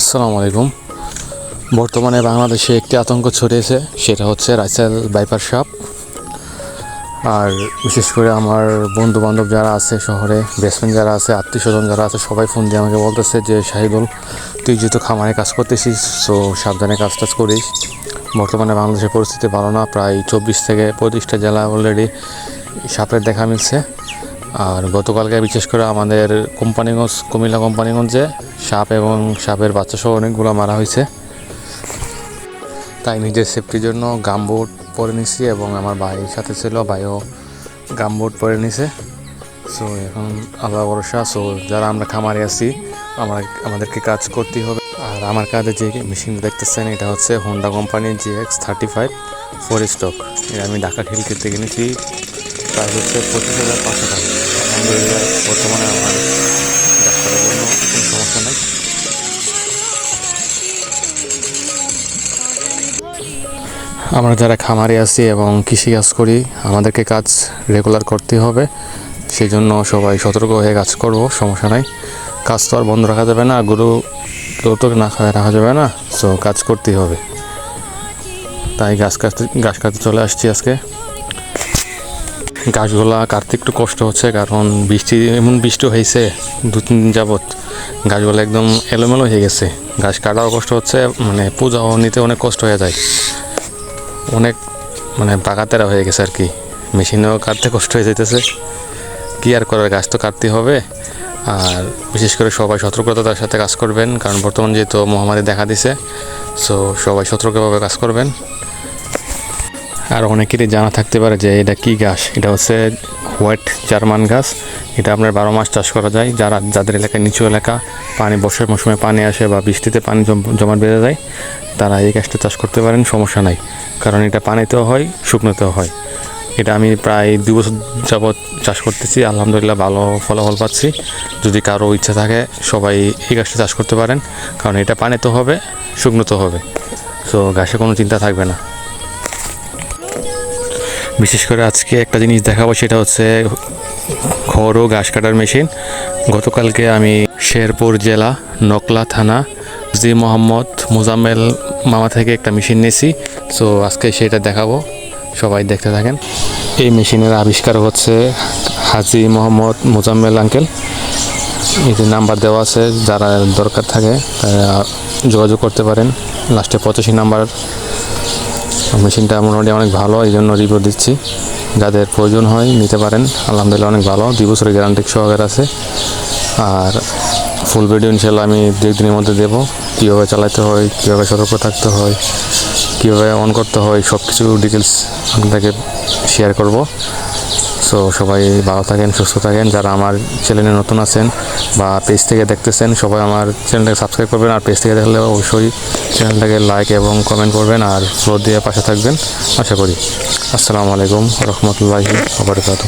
আসসালামু আলাইকুম। বর্তমানে বাংলাদেশে একটি আতঙ্ক ছড়িয়েছে, সেটা হচ্ছে রাইসেল বাইপার সাপ আর বিশেষ করে আমার বন্ধু বান্ধব যারা আছে শহরে বেসমেন্ট যারা আছে, আত্মীয় স্বজন যারা আছে, সবাই ফোন দিয়ে আমাকে বলতেছে যে, শাহিদুল, তুই যেহেতু খামারে কাজ করতেছিস সো সাবধানে কাজ টাজ করিস। বর্তমানে বাংলাদেশের পরিস্থিতি ভালো না, প্রায় চব্বিশ থেকে পঁয়ত্রিশটা জেলা অলরেডি সাপের দেখা মিলছে। আর গতকালকে বিশেষ করে আমাদের কোম্পানিগঞ্জ, কুমিল্লা কোম্পানিগঞ্জে সাপ এবং সাপের বাচ্চা সহ অনেকগুলো মারা হয়েছে। তাই নিজের সেফটির জন্য গামবুট পরে নিছি এবং আমার ভাইয়ের সাথে ছিল, ভাইও গামবুট পরে নিছে। সো এখন আল্লাহ ভরসা সো যারা আমরা খামারে আছি, আমার আমাদেরকে কাজ করতেই হবে। আর আমার কাজে যে মেশিন দেখতেছেন, এটা হচ্ছে হোন্ডা কোম্পানির G X thirty five four stock এটা আমি ঢাকা ঢিলকে থেকে কিনেছি প্রায় হচ্ছে পঁচিশ হাজার পাঁচশো টাকা। আলহামদুলিল্লাহ বর্তমানে আমার ডাক্তারের জন্য, কোনো সমস্যা নেই। আমরা যারা খামারে আছি এবং কৃষিকাজ করি, আমাদেরকে কাজ রেগুলার করতে হবে। সেই জন্য সবাই সতর্ক হয়ে কাজ করব, সমস্যা নাই। কাজ তো আর বন্ধ রাখা যাবে না, গরু তো না খাওয়া রাখা যাবে না। সো কাজ করতেই হবে। তাই গাছ কাটতে গাছ কাটতে চলে আসছি আজকে। গাছগুলা কাটতে একটু কষ্ট হচ্ছে, কারণ বৃষ্টি, এমন বৃষ্টি হয়েছে দু তিন দিন যাবৎ গাছগুলো একদম এলোমেলো হয়ে গেছে। গাছ কাটাও কষ্ট হচ্ছে মানে পূজাও নিতে অনেক কষ্ট হয়ে যায়। অনেক মানে বাগাতেরা হয়ে গেছে আর কি। মেশিনেও কাটতে কষ্ট হয়ে যেতেছে কি আর করার, গাছ তো কাটতে হবে। আর বিশেষ করে সবাই সতর্কতার সাথে কাজ করবেন, কারণ বর্তমান যেহেতু মহামারী দেখা দিছে সো সবাই সতর্কভাবে কাজ করবেন। আর অনেকেরই জানা থাকতে পারে যে এটা কি গাছ? এটা হচ্ছে হোয়াইট জার্মান গাছ। এটা আপনার বারো মাস চাষ করা যায়। যারা, যাদের এলাকায় নিচু এলাকা, পানি বর্ষার মৌসুমে পানি আসে বা বৃষ্টিতে পানি জম- বেঁধে যায়, তারা এই গাছটা চাষ করতে পারেন, সমস্যা নাই। কারণ এটা পানিতেও হয়, শুকনোতেও হয়। এটা আমি প্রায় দু বছর যাবৎ চাষ করতেছি। আলহামদুলিল্লাহ ভালো ফলাফল পাচ্ছি। যদি কারও ইচ্ছা থাকে, সবাই এই গাছটা চাষ করতে পারেন। কারণ এটা পানিতেও হবে, শুকনোতেও হবে। সো গাছে কোনো চিন্তা থাকবে না। বিশেষ করে আজকে একটা জিনিস দেখাবো, সেটা হচ্ছে খড় ও ঘাস কাটার মেশিন। গতকালকে আমি শেরপুর জেলা নকলা থানা জি মোহাম্মদ মুজাম্মেল মামা থেকে একটা মেশিন নিয়েছি। সো আজকে সেটা দেখাবো, সবাই দেখতে থাকেন। এই মেশিনের আবিষ্কার হচ্ছে হাজি মোহাম্মদ মুজাম্মেল আঙ্কেল। এই যে নাম্বার দেওয়া আছে, যারা দরকার থাকে তারা যোগাযোগ করতে পারেন। লাস্টে পঁচাশি নাম্বার মেশিনটা মোটামুটি অনেক ভালো এই জন্য রিভিউ দিচ্ছি। যাদের প্রয়োজন হয় নিতে পারেন। আলহামদুলিল্লাহ অনেক ভালো। দুই বছরের গ্যারান্টি সহকার আছে। আর ফুল ভিডিও ইনশাল্লাহ আমি দু একদিনের মধ্যে দেবো। কীভাবে চালাতে হয়, কীভাবে সতর্ক থাকতে হয়, কীভাবে অন করতে হয় সব কিছু ডিটেলস আপনাদেরকে শেয়ার করব। সো সবাই ভালো থাকেন, সুস্থ থাকেন। যারা আমার চ্যানেলে নতুন আছেন বা পেজ থেকে দেখতেছেন, সবাই আমার চ্যানেলটাকে সাবস্ক্রাইব করবেন। আর পেজ থেকে দেখলে অবশ্যই চ্যানেলটাকে লাইক এবং কমেন্ট করবেন আর ফ্লোর দিয়ে পাশে থাকবেন। আশা করি। আসসালামু আলাইকুম রহমতুল্লাহি আবরকাত